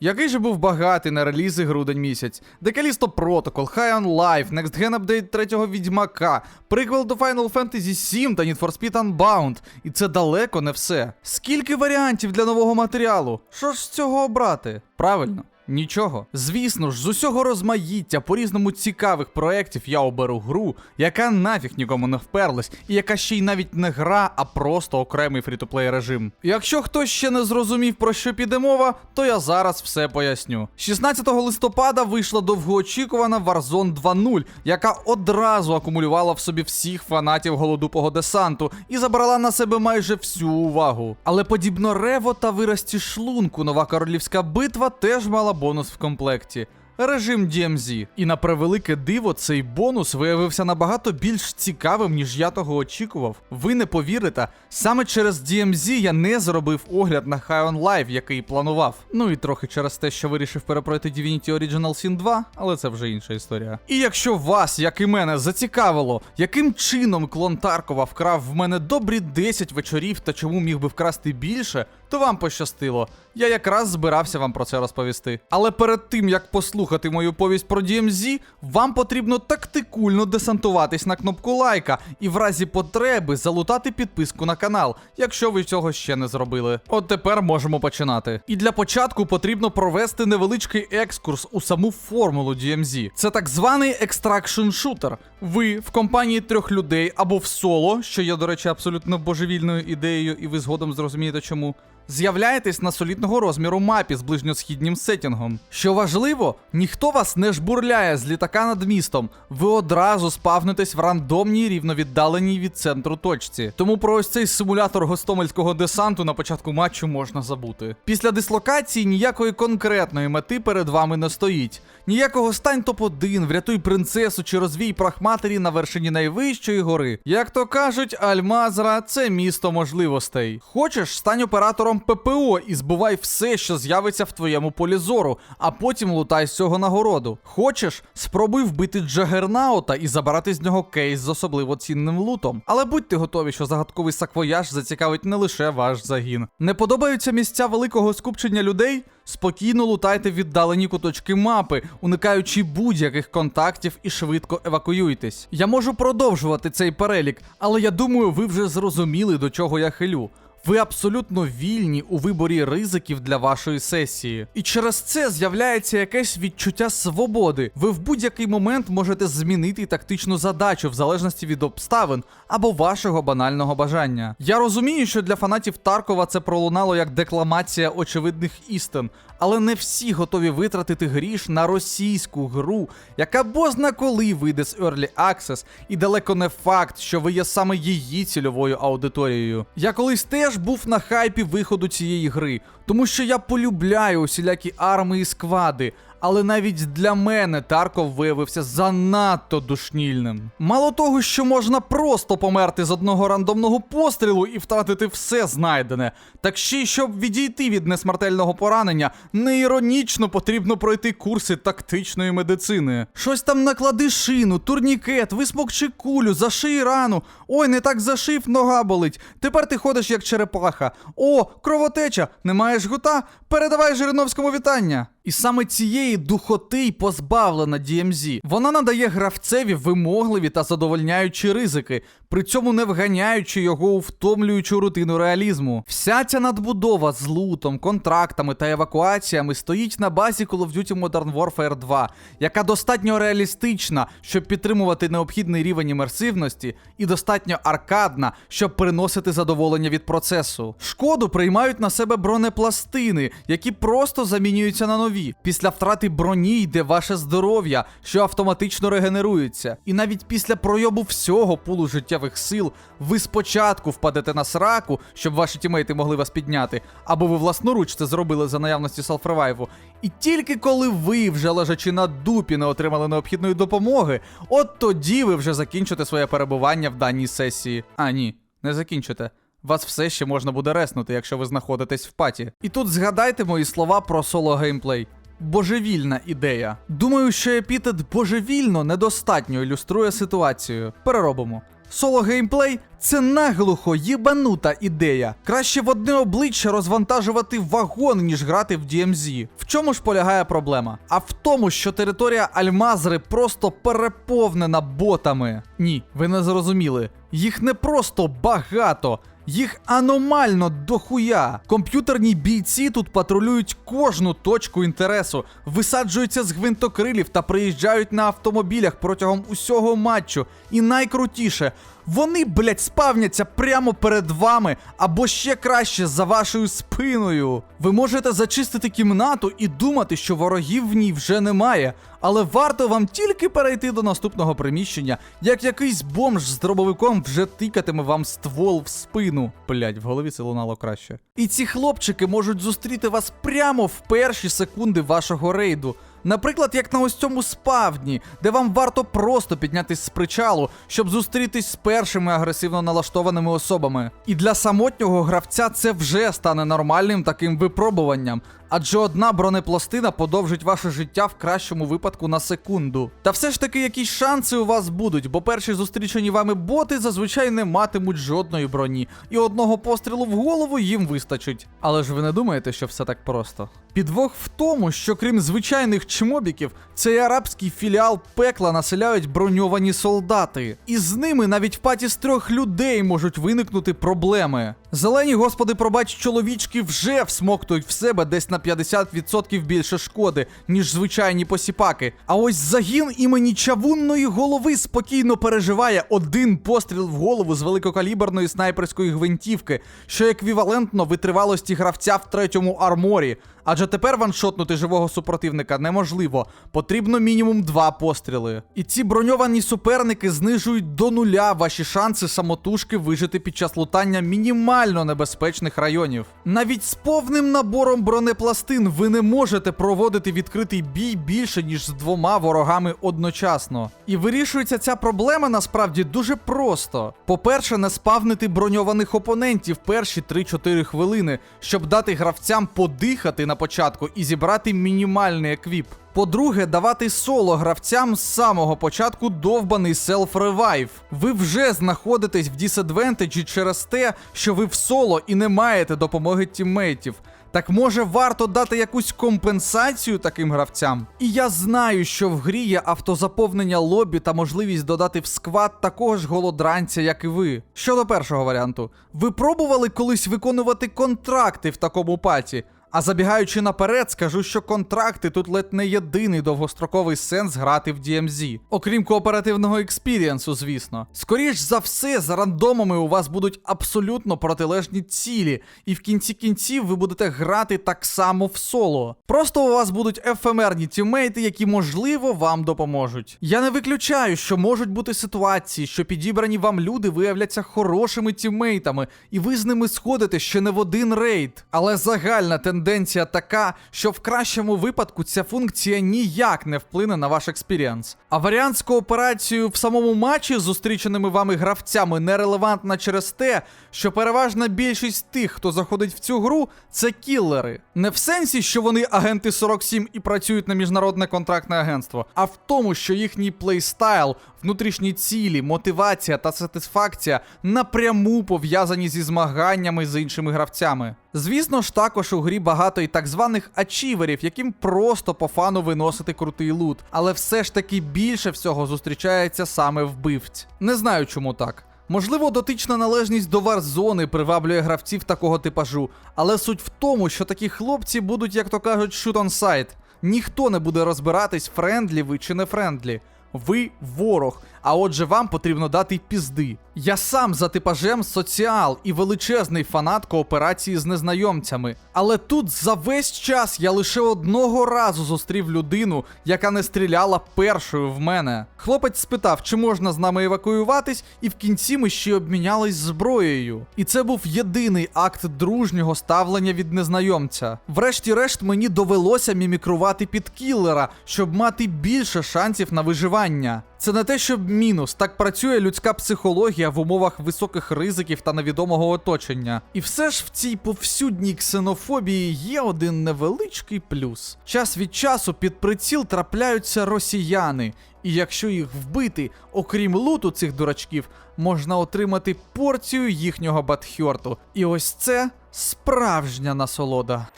Який же був багатий на релізи грудень місяць. Декалісто Protocol, High on Life, Next Gen Update третього Відьмака, приквел до Final Fantasy VII та Need for Speed Unbound. І це далеко не все. Скільки варіантів для нового матеріалу? Що ж з цього обрати? Правильно. Нічого. Звісно ж, з усього розмаїття по-різному цікавих проєктів я оберу гру, яка нафіг нікому не вперлась, і яка ще й навіть не гра, а просто окремий фрі-то-плей режим. Якщо хтось ще не зрозумів про що піде мова, то я зараз все поясню. 16 листопада вийшла довгоочікувана Warzone 2.0, яка одразу акумулювала в собі всіх фанатів голодупого десанту і забрала на себе майже всю увагу. Але подібно Рево та вирості шлунку, нова королівська битва теж мала бонус в комплекті. Режим DMZ. І на превелике диво, цей бонус виявився набагато більш цікавим, ніж я того очікував. Ви не повірите, саме через DMZ я не зробив огляд на High on Life, який планував. Ну і трохи через те, що вирішив перепройти Divinity Original Sin 2, але це вже інша історія. І якщо вас, як і мене, зацікавило, яким чином клон Таркова вкрав в мене добрі 10 вечорів та чому міг би вкрасти більше, то вам пощастило. Я якраз збирався вам про це розповісти. Але перед тим як послухати мою повість про DMZ, вам потрібно тактикульно десантуватись на кнопку лайка і в разі потреби залутати підписку на канал, якщо ви цього ще не зробили. От тепер можемо починати. І для початку потрібно провести невеличкий екскурс у саму формулу DMZ. Це так званий екстракшн шутер. Ви в компанії трьох людей або в соло, що є, до речі, абсолютно божевільною ідеєю, і ви згодом зрозумієте чому. З'являєтесь на солідного розміру мапі з ближньосхіднім сетінгом. Що важливо, ніхто вас не жбурляє з літака над містом. Ви одразу спавнитесь в рандомній рівновіддаленій від центру точці. Тому про ось цей симулятор гостомельського десанту на початку матчу можна забути. Після дислокації ніякої конкретної мети перед вами не стоїть. Ніякого стань топ-1, врятуй принцесу чи розвій прахматері на вершині найвищої гори. Як то кажуть, Альмазра це місто можливостей. Хочеш, стань оператором ППО і збивай все, що з'явиться в твоєму полі зору, а потім лутай з цього нагороду. Хочеш, спробуй вбити Джагернаута і забрати з нього кейс з особливо цінним лутом. Але будьте готові, що загадковий саквояж зацікавить не лише ваш загін. Не подобаються місця великого скупчення людей? Спокійно лутайте віддалені куточки мапи, уникаючи будь-яких контактів і швидко евакуюйтесь. Я можу продовжувати цей перелік, але я думаю, ви вже зрозуміли, до чого я хилю. Ви абсолютно вільні у виборі ризиків для вашої сесії. І через це з'являється якесь відчуття свободи. Ви в будь-який момент можете змінити тактичну задачу в залежності від обставин або вашого банального бажання. Я розумію, що для фанатів Таркова це пролунало як декламація очевидних істин, але не всі готові витратити гріш на російську гру, яка бозна коли вийде з Early Access, і далеко не факт, що ви є саме її цільовою аудиторією. Я колись теж був на хайпі виходу цієї гри, тому що я полюбляю усілякі арми і сквади. Але навіть для мене Тарков виявився занадто душнільним. Мало того, що можна просто померти з одного рандомного пострілу і втратити все знайдене, так ще й щоб відійти від несмертельного поранення, неіронічно потрібно пройти курси тактичної медицини. Щось там наклади шину, турнікет, висмокчи кулю, заший рану. Ой, не так зашив, нога болить. Тепер ти ходиш як черепаха. О, кровотеча, не маєш гута? Передавай Жириновському вітання. І саме цієї духоти й позбавлена DMZ. Вона надає гравцеві вимогливі та задовольняючі ризики, при цьому не вганяючи його у втомлюючу рутину реалізму. Вся ця надбудова з лутом, контрактами та евакуаціями стоїть на базі Call of Duty Modern Warfare 2, яка достатньо реалістична, щоб підтримувати необхідний рівень імерсивності, і достатньо аркадна, щоб приносити задоволення від процесу. Шкоду приймають на себе бронепластини, які просто замінюються на нові. Після втрати броні йде ваше здоров'я, що автоматично регенерується. І навіть після пройобу всього пулу життєвих сил ви спочатку впадете на сраку, щоб ваші тімейти могли вас підняти, або ви власноруч це зробили за наявності селфревайву. І тільки коли ви, вже лежачи на дупі, не отримали необхідної допомоги, от тоді ви вже закінчите своє перебування в даній сесії. А ні, не закінчите. Вас все ще можна буде реснути, якщо ви знаходитесь в паті. І тут згадайте мої слова про соло геймплей. Божевільна ідея. Думаю, що епітет божевільно недостатньо ілюструє ситуацію. Переробимо. Соло геймплей це наглухо їбанута ідея. Краще в одне обличчя розвантажувати вагон, ніж грати в DMZ. В чому ж полягає проблема? А в тому, що територія Альмазри просто переповнена ботами. Ні, ви не зрозуміли. Їх не просто багато. Їх аномально дохуя. Комп'ютерні бійці тут патрулюють кожну точку інтересу, висаджуються з гвинтокрилів та приїжджають на автомобілях протягом усього матчу. І найкрутіше, вони, блять, спавняться прямо перед вами, або ще краще за вашою спиною. Ви можете зачистити кімнату і думати, що ворогів в ній вже немає. Але варто вам тільки перейти до наступного приміщення, як якийсь бомж з дробовиком вже тикатиме вам ствол в спину. Блять, в голові це лунало краще. І ці хлопчики можуть зустріти вас прямо в перші секунди вашого рейду. Наприклад, як на ось цьому спавні, де вам варто просто піднятись з причалу, щоб зустрітись з першими агресивно налаштованими особами. І для самотнього гравця це вже стане нормальним таким випробуванням. Адже одна бронепластина подовжить ваше життя в кращому випадку на секунду. Та все ж таки якісь шанси у вас будуть, бо перші зустрічені вами боти зазвичай не матимуть жодної броні, і одного пострілу в голову їм вистачить. Але ж ви не думаєте, що все так просто? Підвох в тому, що крім звичайних чмобіків, цей арабський філіал пекла населяють броньовані солдати. І з ними навіть в паті з трьох людей можуть виникнути проблеми. Зелені, господи, пробач, чоловічки вже всмоктують в себе десь на 50% більше шкоди, ніж звичайні посіпаки. А ось загін імені чавунної голови спокійно переживає один постріл в голову з великокаліберної снайперської гвинтівки, що еквівалентно витривалості гравця в третьому арморі. Адже тепер ваншотнути живого супротивника неможливо. Потрібно мінімум два постріли. І ці броньовані суперники знижують до нуля ваші шанси самотужки вижити під час лутання мінімально небезпечних районів. Навіть з повним набором бронепластин ви не можете проводити відкритий бій більше, ніж з двома ворогами одночасно. І вирішується ця проблема насправді дуже просто. По-перше, не спавнити броньованих опонентів перші 3-4 хвилини, щоб дати гравцям подихати на початку і зібрати мінімальний еквіп. По-друге, давати соло гравцям з самого початку довбаний селф-ревайв. Ви вже знаходитесь в дісадвентеджі через те, що ви в соло і не маєте допомоги тіммейтів. Так може варто дати якусь компенсацію таким гравцям? І я знаю, що в грі є автозаповнення лобі та можливість додати в сквад такого ж голодранця, як і ви. Щодо першого варіанту, ви пробували колись виконувати контракти в такому паті? А забігаючи наперед, скажу, що контракти тут ледь не єдиний довгостроковий сенс грати в DMZ. Окрім кооперативного експірієнсу, звісно. Скоріш за все, за рандомами у вас будуть абсолютно протилежні цілі, і в кінці кінців ви будете грати так само в соло. Просто у вас будуть ефемерні тіммейти, які можливо вам допоможуть. Я не виключаю, що можуть бути ситуації, що підібрані вам люди виявляться хорошими тіммейтами, і ви з ними сходите ще не в один рейд. Але загальна тенденція така, що в кращому випадку ця функція ніяк не вплине на ваш експіріанс. А варіант з кооперацією в самому матчі з зустріченими вами гравцями нерелевантна через те, що переважна більшість тих, хто заходить в цю гру, це кіллери. Не в сенсі, що вони агенти 47 і працюють на міжнародне контрактне агентство, а в тому, що їхній плейстайл, внутрішні цілі, мотивація та сатисфакція напряму пов'язані зі змаганнями з іншими гравцями. Звісно ж, також у грі багато і так званих ачіверів, яким просто по фану виносити крутий лут, але все ж таки більше всього зустрічається саме вбивць. Не знаю, чому так. Можливо, дотична належність до варзони приваблює гравців такого типажу, але суть в тому, що такі хлопці будуть, як то кажуть, shoot on sight. Ніхто не буде розбиратись, френдлі ви чи не френдлі. Ви ворог, а отже, вам потрібно дати пізди. Я сам за типажем соціал і величезний фанат кооперації з незнайомцями. Але тут за весь час я лише одного разу зустрів людину, яка не стріляла першою в мене. Хлопець спитав, чи можна з нами евакуюватись, і в кінці ми ще обмінялись зброєю. І це був єдиний акт дружнього ставлення від незнайомця. Врешті-решт, мені довелося мімікрувати під кіллера, щоб мати більше шансів на виживання виживання. Це не те, щоб мінус. Так працює людська психологія в умовах високих ризиків та невідомого оточення. І все ж в цій повсюдній ксенофобії є один невеличкий плюс. Час від часу під приціл трапляються росіяни. І якщо їх вбити, окрім луту цих дурачків, можна отримати порцію їхнього батхьорту. І ось це справжня насолода.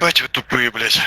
Бать вы тупые, блядь.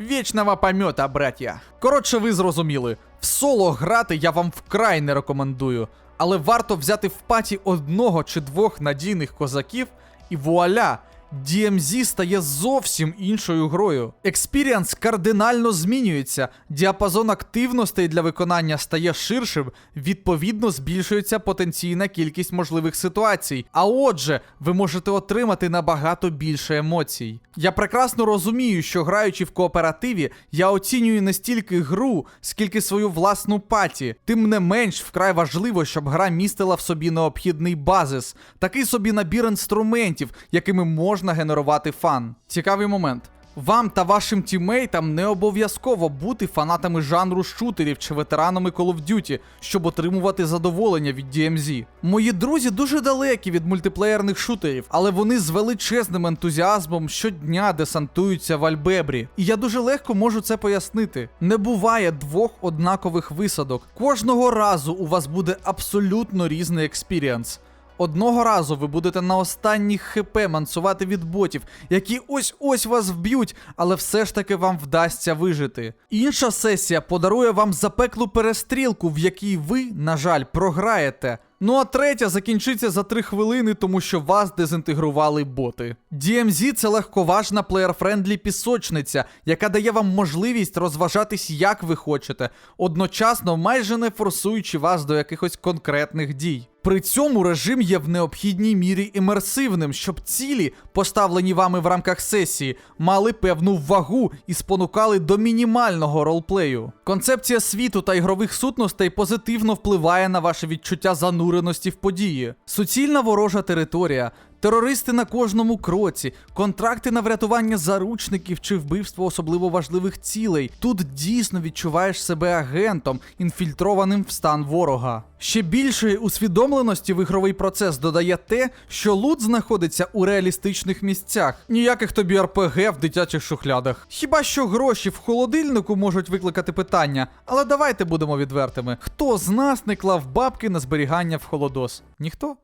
Вічного пам'ята, браття. Коротше, ви зрозуміли. В соло грати я вам вкрай не рекомендую, але варто взяти в паті одного чи двох надійних козаків, і вуаля! DMZ стає зовсім іншою грою. Експіріанс кардинально змінюється, діапазон активностей для виконання стає ширшим, відповідно збільшується потенційна кількість можливих ситуацій. А отже, ви можете отримати набагато більше емоцій. Я прекрасно розумію, що граючи в кооперативі, я оцінюю не стільки гру, скільки свою власну паті. Тим не менш, вкрай важливо, щоб гра містила в собі необхідний базис, такий собі набір інструментів, якими можна генерувати фан. Цікавий момент. Вам та вашим тімейтам не обов'язково бути фанатами жанру шутерів чи ветеранами Call of Duty, щоб отримувати задоволення від DMZ. Мої друзі дуже далекі від мультиплеєрних шутерів, але вони з величезним ентузіазмом щодня десантуються в Альбебрі. І я дуже легко можу це пояснити. Не буває двох однакових висадок. Кожного разу у вас буде абсолютно різний експіріанс. Одного разу ви будете на останніх хп мансувати від ботів, які ось-ось вас вб'ють, але все ж таки вам вдасться вижити. Інша сесія подарує вам запеклу перестрілку, в якій ви, на жаль, програєте. Ну а третя закінчиться за 3 хвилини, тому що вас дезінтегрували боти. DMZ – це легковажна плеєр-френдлі пісочниця, яка дає вам можливість розважатись як ви хочете, одночасно майже не форсуючи вас до якихось конкретних дій. При цьому режим є в необхідній мірі імерсивним, щоб цілі, поставлені вами в рамках сесії, мали певну вагу і спонукали до мінімального ролплею. Концепція світу та ігрових сутностей позитивно впливає на ваше відчуття зануреності в події. Суцільна ворожа територія, Терористи на кожному кроці, контракти на врятування заручників чи вбивство особливо важливих цілей. Тут дійсно відчуваєш себе агентом, інфільтрованим в стан ворога. Ще більшої усвідомленості в ігровий процес додає те, що лут знаходиться у реалістичних місцях. Ніяких тобі РПГ в дитячих шухлядах. Хіба що гроші в холодильнику можуть викликати питання, але давайте будемо відвертими. Хто з нас не клав бабки на зберігання в холодос? Ніхто?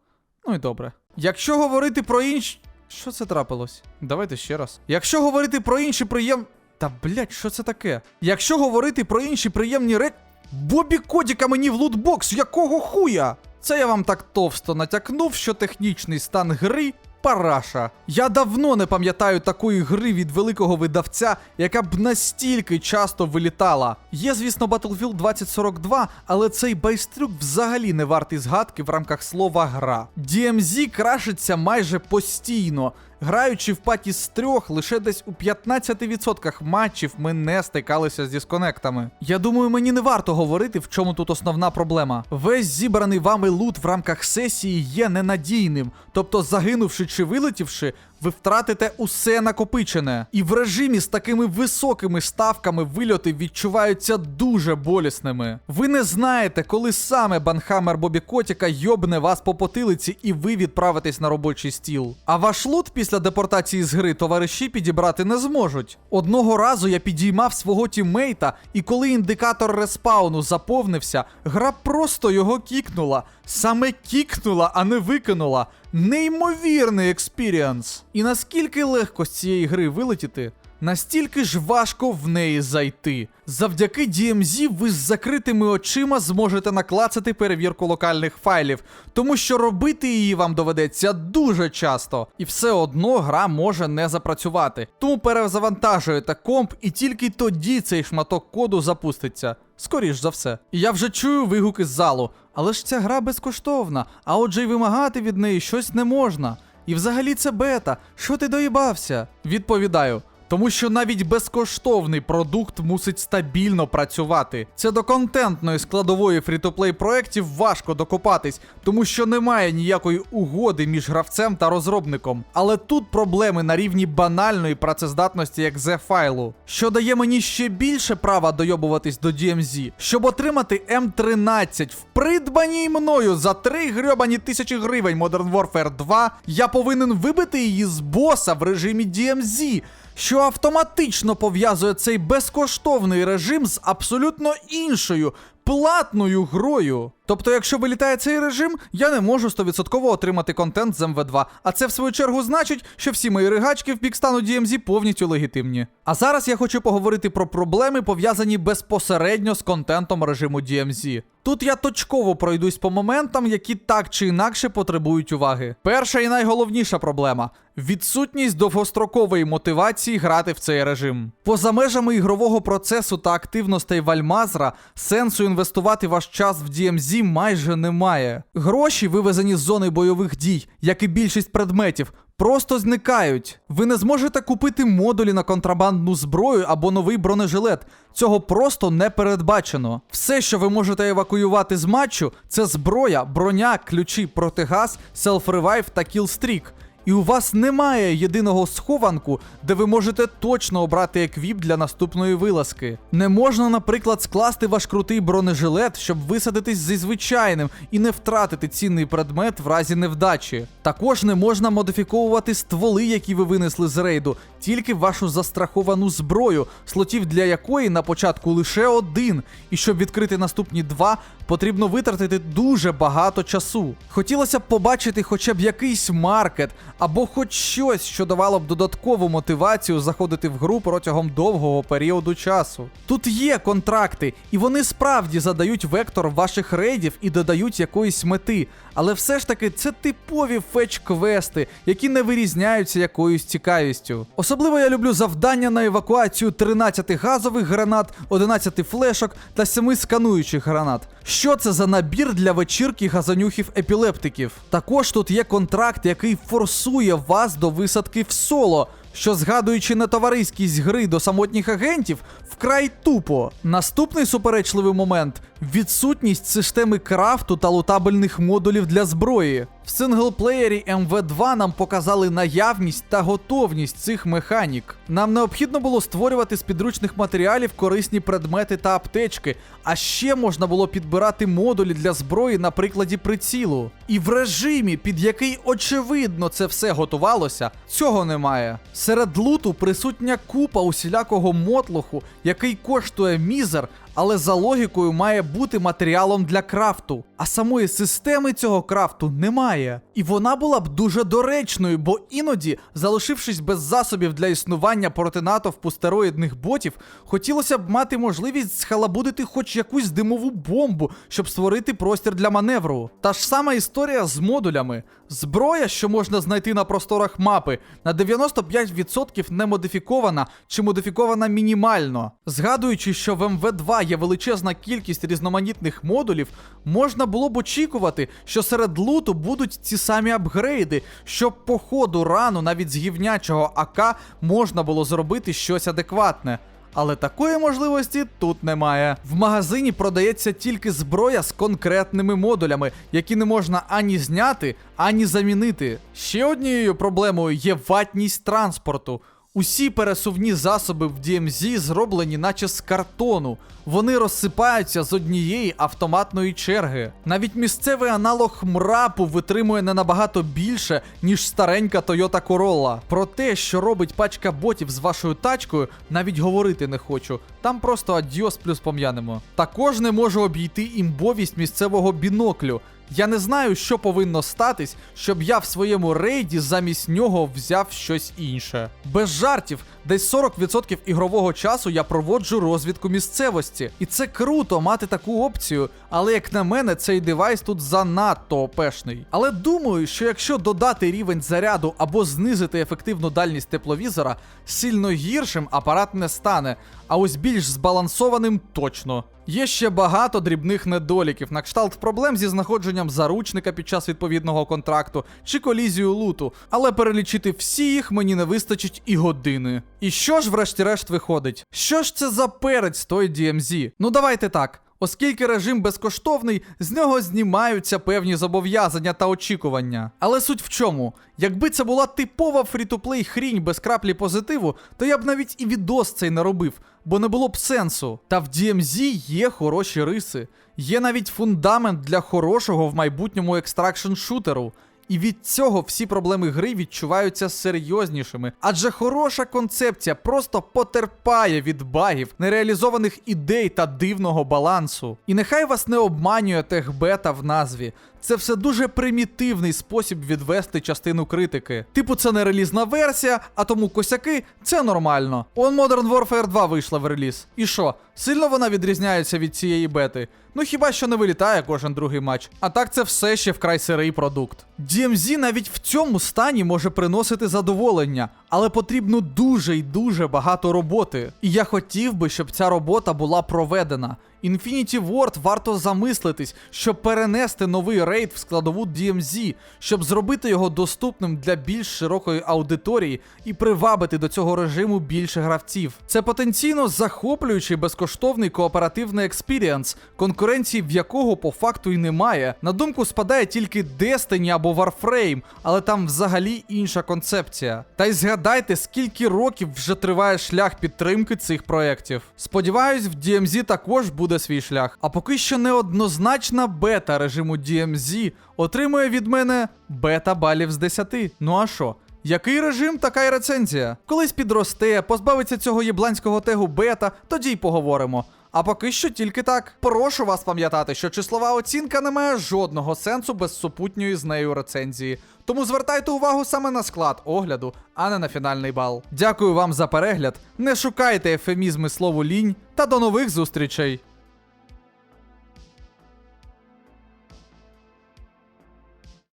Ну і добре. Якщо говорити про інші. Що це трапилось? Давайте ще раз. Якщо говорити про інші приєм. Та блять, що це таке? Якщо говорити про інші приємні рек. Бобі Кодіка мені в лутбокс, якого хуя? Це я вам так товсто натякнув, що технічний стан гри параша. Я давно не пам'ятаю такої гри від великого видавця, яка б настільки часто вилітала. Є, звісно, Battlefield 2042, але цей байстрюк взагалі не вартий згадки в рамках слова гра. DMZ крашиться майже постійно. Граючи в паті з трьох, лише десь у 15% матчів ми не стикалися з дисконектами. Я думаю, мені не варто говорити, в чому тут основна проблема. Весь зібраний вами лут в рамках сесії є ненадійним, тобто загинувши чи вилетівши, ви втратите усе накопичене. І в режимі з такими високими ставками вильоти відчуваються дуже болісними. Ви не знаєте, коли саме банхамер Бобі Котіка йобне вас по потилиці і ви відправитесь на робочий стіл. А ваш лут після депортації з гри товариші підібрати не зможуть. Одного разу я підіймав свого тіммейта, і коли індикатор респауну заповнився, гра просто його кікнула. Саме кікнула, а не викинула. Неймовірний експіріанс. І наскільки легко з цієї гри вилетіти, настільки ж важко в неї зайти. Завдяки DMZ ви з закритими очима зможете наклацати перевірку локальних файлів, тому що робити її вам доведеться дуже часто, і все одно гра може не запрацювати. Тому перезавантажуєте комп, і тільки тоді цей шматок коду запуститься. Скоріш за все. Я вже чую вигуки з залу. Але ж ця гра безкоштовна, а отже й вимагати від неї щось не можна. І взагалі це бета. Що ти доїбався? Відповідаю. Тому що навіть безкоштовний продукт мусить стабільно працювати. Це до контентної складової фрі-то-плей проєктів важко докопатись, тому що немає ніякої угоди між гравцем та розробником. Але тут проблеми на рівні банальної працездатності як з файлу, що дає мені ще більше права дойобуватись до DMZ, щоб отримати М13 в придбаній мною за 3 грьобані тисячі гривень Modern Warfare 2, я повинен вибити її з боса в режимі DMZ, що автоматично пов'язує цей безкоштовний режим з абсолютно іншою платною грою. Тобто, якщо вилітає цей режим, я не можу 100% отримати контент з МВ2. А це в свою чергу значить, що всі мої ригачки в бік стану DMZ повністю легітимні. А зараз я хочу поговорити про проблеми, пов'язані безпосередньо з контентом режиму DMZ. Тут я точково пройдусь по моментам, які так чи інакше потребують уваги. Перша і найголовніша проблема відсутність довгострокової мотивації грати в цей режим. Поза межами ігрового процесу та активностей Вальмазра сенсу інвестувати ваш час в DMZ майже немає. Гроші, вивезені з зони бойових дій, як і більшість предметів, просто зникають. Ви не зможете купити модулі на контрабандну зброю або новий бронежилет. Цього просто не передбачено. Все, що ви можете евакуювати з матчу, це зброя, броня, ключі, протигаз, селф-ревайв та кілстрік. І у вас немає єдиного схованку, де ви можете точно обрати еквіп для наступної вилазки. Не можна, наприклад, скласти ваш крутий бронежилет, щоб висадитись зі звичайним і не втратити цінний предмет в разі невдачі. Також не можна модифіковувати стволи, які ви винесли з рейду, тільки вашу застраховану зброю, слотів для якої на початку лише один. І щоб відкрити наступні два, потрібно витратити дуже багато часу. Хотілося б побачити хоча б якийсь маркет або хоч щось, що давало б додаткову мотивацію заходити в гру протягом довгого періоду часу. Тут є контракти, і вони справді задають вектор ваших рейдів і додають якоїсь мети. Але все ж таки це типові фетч-квести, які не вирізняються якоюсь цікавістю. Особливо я люблю завдання на евакуацію 13 газових гранат, 11 флешок та 7 скануючих гранат. Що це за набір для вечірки газанюхів епілептиків? Також тут є контракт, який форсує вас до висадки в соло. Що згадуючи нетовариськість гри до самотніх агентів, вкрай тупо. Наступний суперечливий момент відсутність системи крафту та лутабельних модулів для зброї. В синглплеєрі МВ2 нам показали наявність та готовність цих механік. Нам необхідно було створювати з підручних матеріалів корисні предмети та аптечки, а ще можна було підбирати модулі для зброї на прикладі прицілу. І в режимі, під який очевидно це все готувалося, цього немає. Серед луту присутня купа усілякого мотлоху, який коштує мізер, але за логікою має бути матеріалом для крафту. А самої системи цього крафту немає. І вона була б дуже доречною, бо іноді, залишившись без засобів для існування проти натовпу стероїдних ботів, хотілося б мати можливість схалабудити хоч якусь димову бомбу, щоб створити простір для маневру. Та ж сама історія з модулями. Зброя, що можна знайти на просторах мапи, на 95% не модифікована чи модифікована мінімально. Згадуючи, що в МВ2 є величезна кількість різноманітних модулів, можна було б очікувати, що серед луту будуть ці самі апгрейди, щоб по ходу рану навіть з гівнячого АК можна було зробити щось адекватне. Але такої можливості тут немає. В магазині продається тільки зброя з конкретними модулями, які не можна ані зняти, ані замінити. Ще однією проблемою є ватність транспорту. Усі пересувні засоби в DMZ зроблені наче з картону. Вони розсипаються з однієї автоматної черги. Навіть місцевий аналог мрапу витримує не набагато більше, ніж старенька Toyota Corolla. Про те, що робить пачка ботів з вашою тачкою, навіть говорити не хочу. Там просто адіос плюс пом'янемо. Також не можу обійти імбовість місцевого біноклю. Я не знаю, що повинно статись, щоб я в своєму рейді замість нього взяв щось інше. Без жартів, десь 40% ігрового часу я проводжу розвідку місцевості. І це круто мати таку опцію, але як на мене, цей девайс тут занадто опешний. Але думаю, що якщо додати рівень заряду або знизити ефективну дальність тепловізора, сильно гіршим апарат не стане, а ось більш збалансованим точно. Є ще багато дрібних недоліків, на кшталт проблем зі знаходженням заручника під час відповідного контракту чи колізію луту, але перелічити всі їх мені не вистачить і години. І що ж, врешті-решт, виходить? Що ж це за перець той DMZ? Ну давайте так. Оскільки режим безкоштовний, з нього знімаються певні зобов'язання та очікування. Але суть в чому? Якби це була типова фрі-то-плей хрінь без краплі позитиву, то я б навіть і відос цей не робив, бо не було б сенсу. Та в DMZ є хороші риси, є навіть фундамент для хорошого в майбутньому екстракшн шутеру. І від цього всі проблеми гри відчуваються серйознішими, адже хороша концепція просто потерпає від багів, нереалізованих ідей та дивного балансу. І нехай вас не обманює техбета в назві. Це все дуже примітивний спосіб відвести частину критики. Типу, це не релізна версія, а тому косяки це нормально. Он Modern Warfare 2 вийшла в реліз. І що? Сильно вона відрізняється від цієї бети? Ну хіба що не вилітає кожен другий матч. А так це все ще вкрай сирий продукт. DMZ навіть в цьому стані може приносити задоволення, але потрібно дуже й дуже багато роботи. І я хотів би, щоб ця робота була проведена. Infinity Ward варто замислитись, щоб перенести новий рейд в складову DMZ, щоб зробити його доступним для більш широкої аудиторії і привабити до цього режиму більше гравців. Це потенційно захоплюючий безкоштовний кооперативний експіріанс, конкуренції в якого по факту і немає. На думку спадає тільки Destiny або Warframe, але там взагалі інша концепція. Та й згадайте, скільки років вже триває шлях підтримки цих проєктів. Сподіваюсь, в DMZ також буде свій шлях. А поки що неоднозначна бета режиму DMZ отримує від мене бета балів з 10. Ну а що? Який режим, така й рецензія. Колись підросте, позбавиться цього єбланського тегу бета, тоді й поговоримо. А поки що тільки так. Прошу вас пам'ятати, що числова оцінка не має жодного сенсу без супутньої з нею рецензії. Тому звертайте увагу саме на склад огляду, а не на фінальний бал. Дякую вам за перегляд. Не шукайте ефемізми слову лінь та до нових зустрічей.